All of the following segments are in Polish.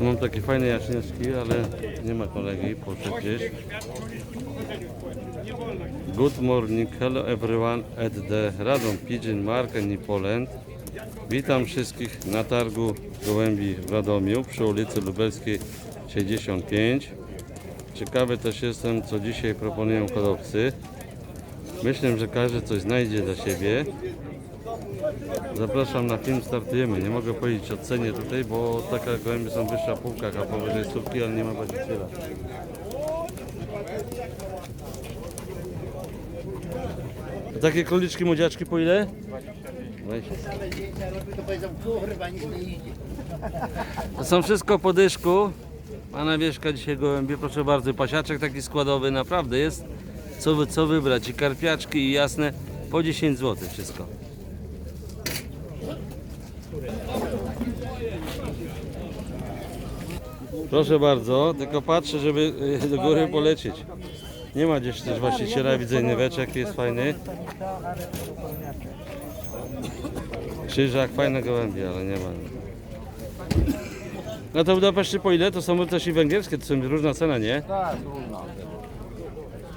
Mam takie fajne jaśniaczki, ale nie ma kolegi, poszedł gdzieś. Good morning, hello everyone at the Radom Pigeon Market in Poland. Witam wszystkich na targu gołębi w Radomiu przy ulicy Lubelskiej 65. Ciekawy też jestem, co dzisiaj proponują hodowcy. Myślę, że każdy coś znajdzie dla siebie. Zapraszam na film, startujemy. Nie mogę powiedzieć o cenie tutaj, bo taka gołębie są wyższa w półkach, a powyżej stówki, ale nie ma właściciela. A takie króliczki, młodziaczki po ile? 20. To są wszystko po dyszku. Pana Wieszka dzisiaj gołębie, proszę bardzo. Pasiaczek taki składowy, naprawdę jest co, co wybrać. I karpiaczki i jasne po 10 zł wszystko. Proszę bardzo, tylko patrzę, żeby y, do góry polecieć. Nie ma gdzieś też właściciela, widzę nyweczek, jest fajny. Krzyżak, fajne gołębie, ale nie ma. No to Budapeszty po ile? To są też i węgierskie, to są różna cena, nie? Tak, trudno.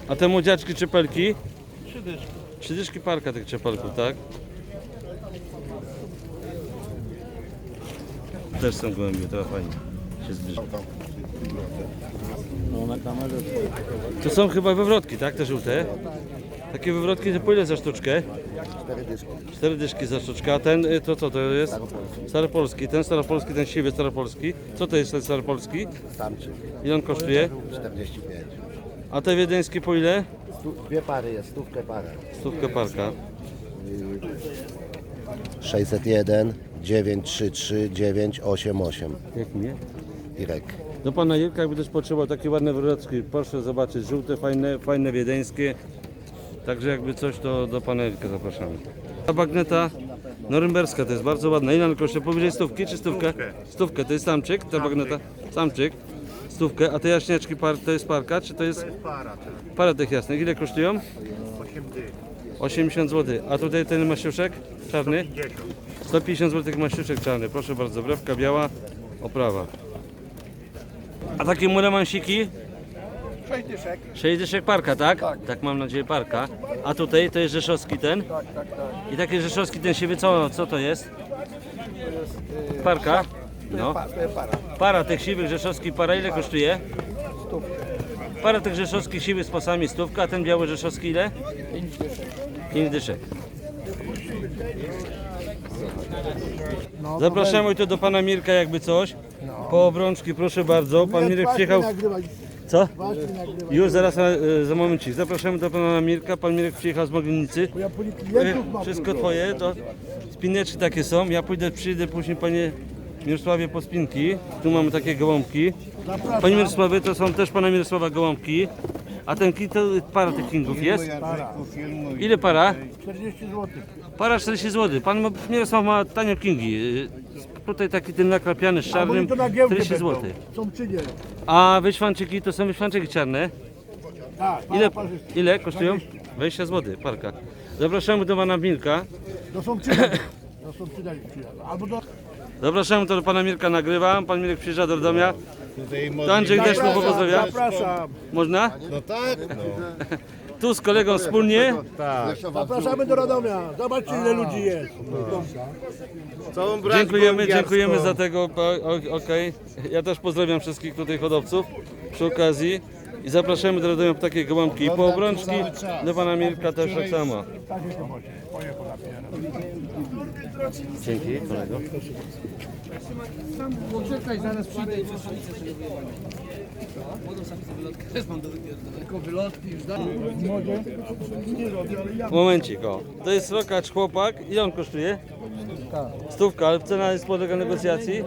A te młodziaczki czepelki? Trzy dyszki. Trzy dyszki parka tych czepelków, tak? Też są gołębie, to fajnie. Się zbliża. No na kamerze To są chyba wywrotki, tak? Te żółte? Takie wywrotki to po ile za sztuczkę? cztery dyszki. Cztery dyszki za sztuczkę, a ten y, to co to jest? Staropolski. Ten staropolski, ten siwy staropolski. Co to jest ten staropolski? Samczyk. Ile on kosztuje? 45. A te wiedeńskie po ile? Stu, dwie pary jest, stówkę parę. Stówkę parka. 601 933 988. Jak mnie? Irek. Do pana Jirka jakby też potrzebował takie ładne wywrotki. Proszę zobaczyć, żółte, fajne, fajne wiedeńskie. Także jakby coś, to do pana Jirka zapraszamy. Ta bagneta norymberska to jest bardzo ładna. Ile kosztuje? Powyżej stówki czy stówkę? Stówkę. To jest samczyk, ta bagneta? Samczyk. Stówkę. A te jaśniaczki par, to jest parka, czy to jest? Para, Parę tych jasnych. Ile kosztują? 8 dych, 80 zł. A tutaj ten masiuszek czarny? 50. 150 zł masiuszek czarny. Proszę bardzo, brewka biała, oprawa. A takie mulemansiki? 6 dyszek. 6 dyszek parka, tak? tak? mam nadzieję parka. A tutaj to jest rzeszowski ten? Tak, tak, tak. I taki rzeszowski ten siwy, co, co to jest? Parka? No. Pa, para. Para tych siwych rzeszowskich, para ile kosztuje? Para tych rzeszowskich siwych z pasami stówka, a ten biały rzeszowski ile? 5 dyszek. Zapraszamy tu do pana Mirka jakby coś. Po obrączki proszę bardzo. Pan Mirek przyjechał. Co? Już zaraz e, za momencik. Zapraszamy do pana Mirka. Pan Mirek przyjechał z Mogielnicy. E, Wszystko twoje, to spineczki takie są. Ja pójdę, przyjdę później panie Mirosławie po spinki. Tu mamy takie gołąbki. Panie Mirosławie, to są też pana Mirosława gołąbki. A ten kit to para tych kingów jest? Ile para? 40 zł. Para 40 zł. Pan Mirosław ma tanio kingi. Tutaj taki ten nakrapiany z czarnym to na giełdę 40 będą. zł. Są czy nie? A wyświanczyki to są wyświanczyki czarne. Tak, Ile, ile kosztują? 20 zł parka. Zapraszamy do pana Milka. To są czyny. To są czyny. Albo do... Zapraszamy to do pana Mirka nagrywa. Pan Mirek przyjeżdża do Radomia. To Andrzej też mu pozdrawia. Zapraszam. Można? No tak, no. Tu z kolegą wspólnie. Zapraszamy do Radomia. Zobaczcie ile ludzi jest. Całą bratką Dziękujemy, dziękujemy za tego. o- Okej. Ja też pozdrawiam wszystkich tutaj hodowców przy okazji. I zapraszamy do Radomia po takie gołąbki. I po obrączki do pana Mirka też tak samo. Dzięki kolego. Momencik, o. To jest rokacz chłopak. Ile on kosztuje? Stówka, ale cena jest podlega negocjacji?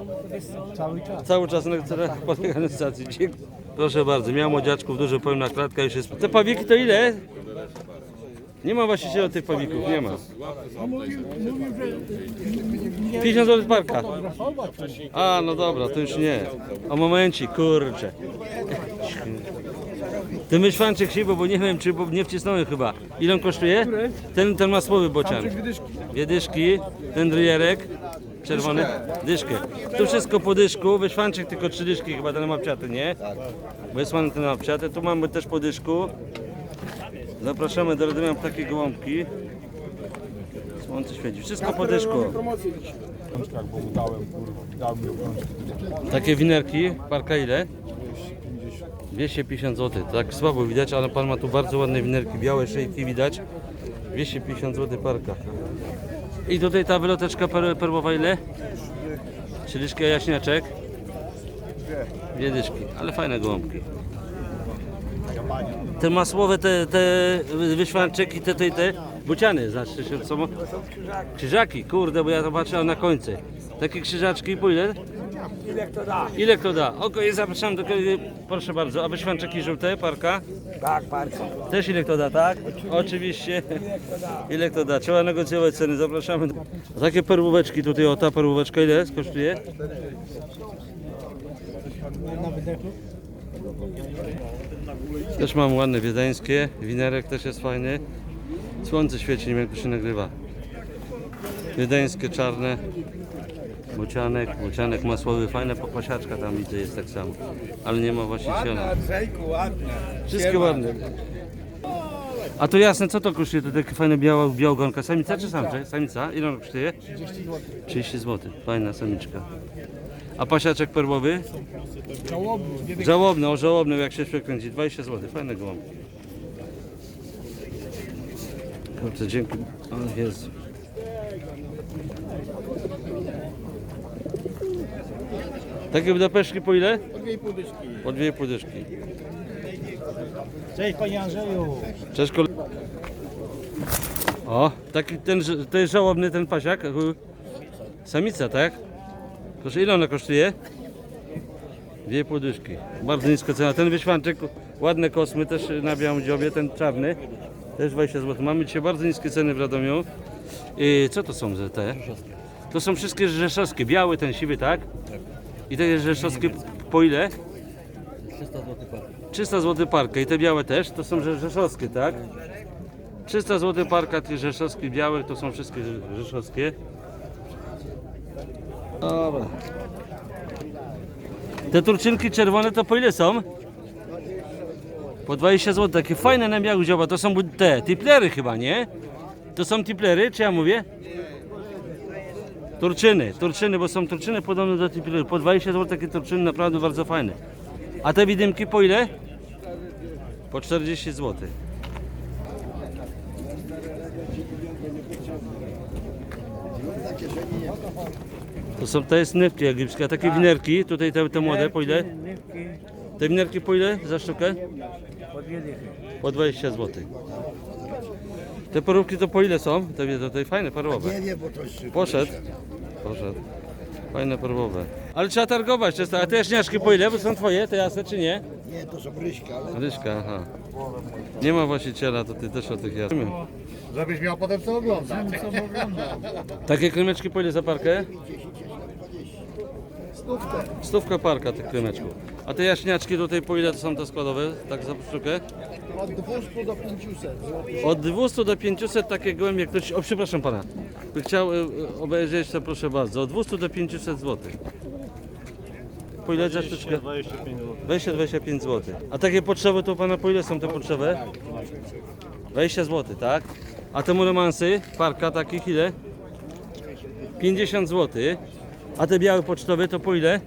Cały czas. Cały czas cena podlega negocjacji. Dziękuję. Proszę bardzo, miał młodziaczków, dużo pełna klatka już jest. Te pawiki to ile? Nie ma właściciela tych pawików, nie ma. 50 zł parka. A, no dobra, to już nie. A momencik, kurczę. Ten myszwanczyk się, bo nie wiem, czy bo nie wcisnąłem chyba. Ile on kosztuje? Ten, ten masłowy bocian. Wiedyszki, ten dryjerek. czerwony? Dyszkę. Tu wszystko po dyszku, wyszwanczyk tylko trzy dyszki chyba, ten ma pciaty, nie? Tak. Wysłany ten ma pciaty, tu mamy też po dyszku. Zapraszamy do Radomia takie gołąbki. Słońce świeci, wszystko po dyszku. Takie winerki, parka ile? 250 zł. Tak słabo widać, ale pan ma tu bardzo ładne winerki, białe szejki widać. 250 zł parka. I tutaj ta wyloteczka per, perłowa ile? Trzydyszki, a jaśniaczek? Dwie dyszki, ale fajne gołąbki. Te masłowe, te, te wyświanczyki, te, te, te buciany, znaczy się co? Krzyżaki, kurde, bo ja to patrzę na końcu. Takie krzyżaczki, po ile? Ile kto da? Ile kto da? Okej, zapraszam do proszę bardzo. A wyświanczyki żółte, parka? Tak, bardzo. Też ile kto da, tak? Oczywiście. Ile kto da? Trzeba negocjować ceny, zapraszamy. A takie perłóweczki tutaj, o ta perłóweczka ile kosztuje? Też mam ładne wiedeńskie, winerek też jest fajny. Słońce świeci, nie wiem jak to się nagrywa. Wiedeńskie, czarne. Bocianek, bocianek masłowy, fajna popasiaczka tam widzę jest tak samo. Ale nie ma właściciela. Andrzejku, ładne. Wszystkie ładne. A to jasne, co to kosztuje? To takie fajne biała, białogonka. Samica czy samczyk? Samica? Ile ona kosztuje? 30 zł. 30 zł. Fajna samiczka. A pasiaczek perłowy? Żałobny. Żałobny, o żałobny, jak się przekręci. 20 zł. Fajne gołąbki. Kurczę, dzięki. O Jezu. Takie Budapeszki po ile? Po 2,5 dyszki. Po 2,5 dyszki. Cześć panie Andrzeju. Cześć kole... O, taki ten, to jest żałobny ten pasiak. Samica, tak? Proszę, ile ona kosztuje? Dwie podyszki. Bardzo niska cena. Ten wyświanczyk, ładne kosmy, też na białym dziobie, ten czarny. Też 20 zł. Mamy dzisiaj bardzo niskie ceny w Radomiu. I co to są za te? To są wszystkie rzeszowskie. Biały, ten siwy, tak? I te rzeszowskie po ile? 300 zł parka i te białe też, to są rze- rzeszowskie, tak? 300 zł parka tych rzeszowskich białych, to są wszystkie rze- rzeszowskie. Dobra. Te turczynki czerwone to po ile są? Po 20 zł, takie fajne na białych dzioba, to są te, tiplery chyba, nie? To są tiplery, czy ja mówię? Turczyny, turczyny, bo są turczyny podobne do tiplerów. Po 20 zł takie turczyny naprawdę bardzo fajne. A te widymki po ile? Po 40 zł. To są, to jest nywki egipskie, a takie winerki, tutaj te, te młode, po ile? Te winerki po ile za sztukę? Po 20 zł. Te porówki to po ile są? Te, to, te fajne, parowe. Nie, nie, bo to jest... Poszedł. Poszedł. Fajne perłowe. Ale trzeba targować często. A te jaśniaczki po ile? Bo są twoje, te jasne czy nie? Nie, to są ryśka, ale... Ryśka, aha. Nie ma właściciela, to ty też o tych jasnych. Żebyś miał potem co oglądać. Takie krymeczki po ile za parkę? Stówka parka tych krymeczków. A te jaśniaczki tutaj po ile to są te składowe? Tak za sztukę? Od 200 do 500 zł. Od 200 do 500 takie gołębie ktoś... O, przepraszam pana. By chciał e, obejrzeć, to proszę bardzo. Od 200 do 500 zł. Po ile za sztuczkę? 20-25 zł. A takie potrzeby to u pana po ile są te potrzeby? 20 zł, tak? A te monemansy, parka takich ile? 50 zł. A te białe pocztowe to po ile?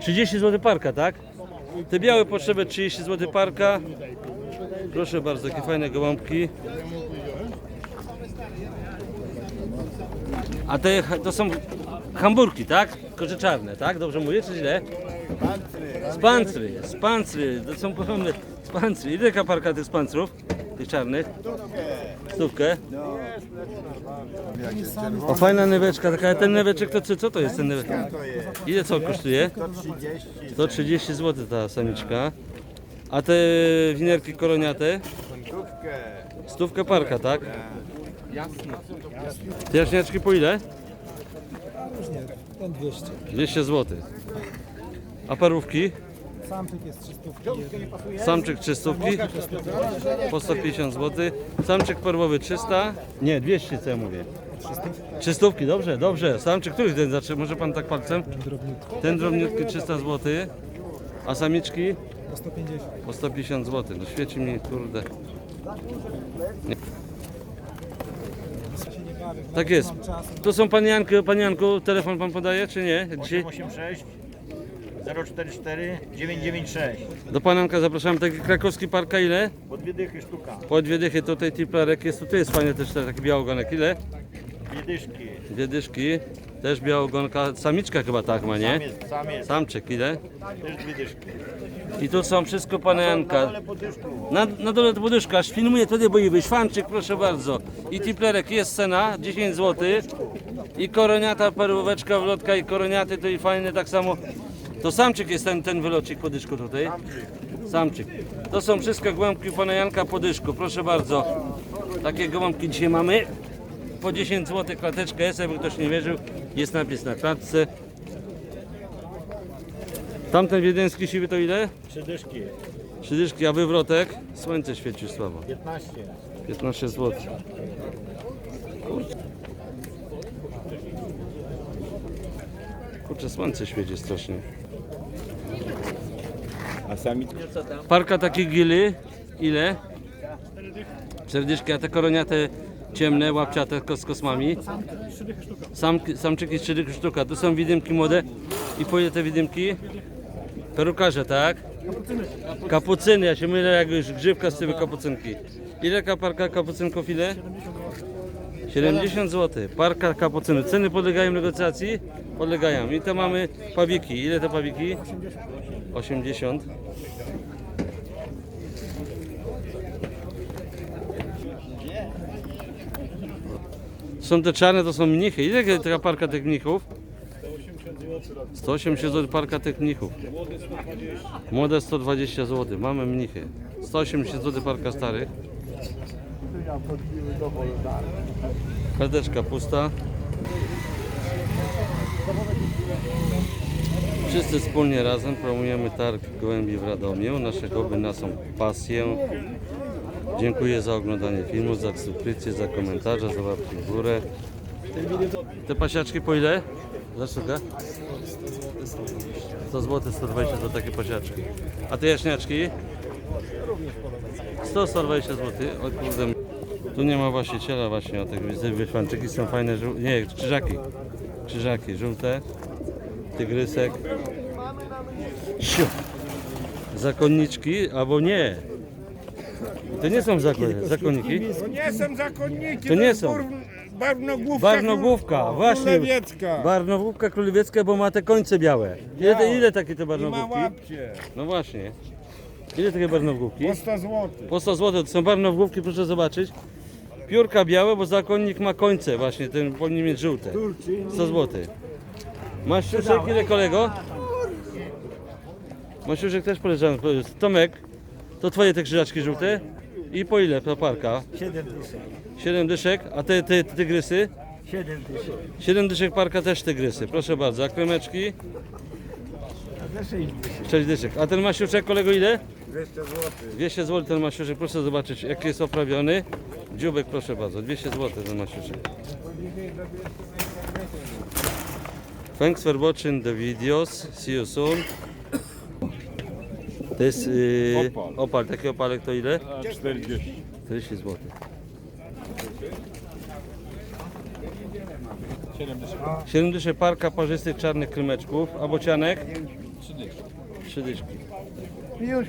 30 zł parka, tak? Te białe potrzeby 30 zł parka. Proszę bardzo, jakie fajne gołąbki. A te to są hamburki, tak? Korze czarne, tak? Dobrze mówię, czy źle? Spancry, spancry, to są spancry. Ile taka parka tych spancrów? Tych czarnych? Stówkę. O, fajna neweczka, taka, ten neweczek to co, co to jest ten neweczek? Ile co kosztuje? 130 zł ta samiczka. A te winerki koroniate? Stówkę parka, tak? Jasne. Te jaśniaczki po ile? Ten 200. 200 zł. A parówki? Samczyk jest 300. Samczyk 300, po 150 zł. Samczyk perłowy 300, nie 200 co ja mówię. Trzystówki, dobrze, dobrze. Samczyk, który ten zacznie? Może pan tak palcem? Ten drobniutki 300 zł. A samiczki? Po 150. Po 150 zł. No świeci mi, kurde. się nie bawię. Tak jest. Mam czasu. To są panianki, panianku, telefon pan podaje, czy nie? Dzisiaj 886 044 996 do panianka zapraszamy. Taki krakowski parka ile? Po dwie dychy sztuka. Po dwie dychy, tutaj tiplarek jest, tutaj jest fajnie też taki białogonek. Ile? Dwie dyszki. Dwie dyszki. Też białogonka, samiczka chyba tak ma, nie? Sam jest, sam jest. Samczyk, ile? Też dwie dyszki. I tu są wszystko. Ale po dyszku. Na, na dole to poduszka, aż filmuję tutaj, bo i wyszwanczyk, proszę bardzo. I tiplerek jest cena, 10 zł. I koroniata, perłóweczka, wlotka i koroniaty, to i fajne tak samo. To samczyk jest ten, ten wylocik podyszku tutaj. Samczyk. To są wszystko gołąbki u pana Janka podyszku, proszę bardzo. Takie gołąbki dzisiaj mamy. Po 10 zł klateczka jest, jakby ktoś nie wierzył. Jest napis na klatce. Tamten wiedeński siwy to ile? Trzy dyszki. Trzy dyszki, a wywrotek? Słońce świeci słabo. 15. 15 zł. Kurczę, słońce świeci strasznie. A Parka takich gili, ile? Cztery dyszki, a te koroniate ciemne, łapciate z kosmami? Sam, samczyki z 3 sztuka. Tu są widymki młode. I po ile te widymki? Perukarze, tak? Kapucyny, ja się mylę jak już grzywka z tymi kapucynki. Ile ka- parka kapucynków, ile? 70 zł. Parka kapucyny. Ceny podlegają negocjacji? Podlegają. I to mamy pawiki. Ile te pawiki? 80. Są te czarne, to są mnichy. Ile taka parka tych mnichów? 180 zł parka tych mnichów. Młode 120 zł. Mamy mnichy. 180 zł parka starych. Kardeczka pusta. Wszyscy wspólnie razem promujemy targ gołębi w Radomiu. Nasze goły naszą pasję. Dziękuję za oglądanie filmu, za subskrypcję, za komentarze, za łapki w górę. Te pasiaczki po ile? Za sztukę? 100 zł, 120 za takie pasiaczki. A te jaśniaczki? 100, 120 zł. O kurde. Tu nie ma właściciela właśnie, o tych wyszwanczyki są fajne, nie, krzyżaki. Krzyżaki żółte, tygrysek. Siu. Zakonniczki, albo nie. To nie są zakon, zakonniki. To nie są zakonniki, To nie są. bar- Barwnogłówka, Barnogłówka, król- właśnie. Królewiecka. Barnogłówka królewiecka, bo ma te końce białe. Ile, ile takie te barnogłówki? No właśnie. Ile takie barnogłówki? Po 100 zł. Po 100 zł to są barnogłówki, proszę zobaczyć. Piórka białe, bo zakonnik ma końce właśnie, ten powinien mieć żółte. 100 zł. Masz siuszek, ile kolego? Masz siuszek też poleżany. Tomek, to twoje te krzyżaczki żółte? I po ile ta parka? 7 dyszek. 7 dyszek, a te, te, te tygrysy? 7 dyszek. 7 dyszek parka też tygrysy, proszę bardzo. A kremeczki? Za 6 dyszek. 6 dyszek. A ten masiuszek kolego ile? 200 zł. 200 zł ten masiuszek, proszę zobaczyć jaki jest oprawiony. Dziubek proszę bardzo, 200 zł ten masiuszek. Thanks for watching the videos. See you soon. To jest yy, Opal. opal. Taki opalek to ile? 40. 40 zł. 7 dyszek parka parzystych czarnych krymeczków, a bocianek? 3 dyszki. 3 dyszki. Już